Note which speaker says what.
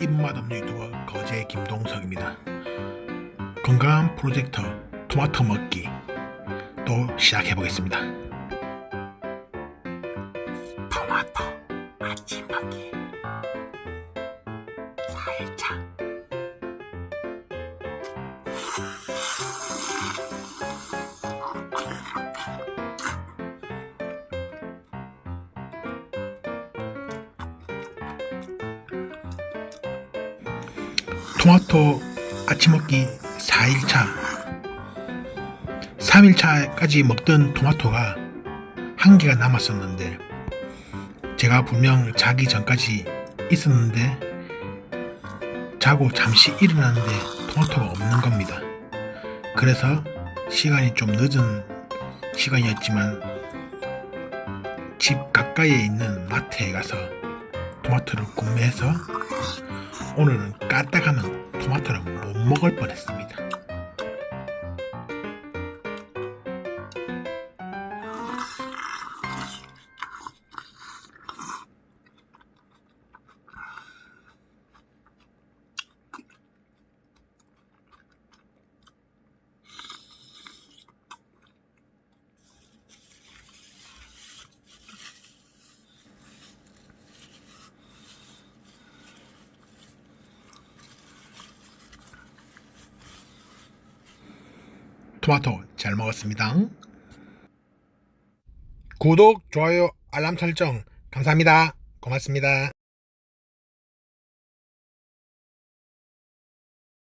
Speaker 1: 입맛 없는 유튜버 거제 김동석입니다. 건강한 프로젝터 토마토 먹기 또 시작해 보겠습니다. 토마토 아침 먹기 4 토마토 아침 먹기 4일차 3일차까지 먹던 토마토가 한 개가 남았었는데 제가 분명 자기 전까지 있었는데 자고 잠시 일어났는데 토마토가 없는 겁니다. 그래서 시간이 좀 늦은 시간이었지만 집 가까이에 있는 마트에 가서 토마토를 구매해서 오늘은 까딱하면 토마토를 못 먹을 뻔했습니다. 토마토 잘 먹었습니다. 구독, 좋아요, 알람 설정 감사합니다. 고맙습니다.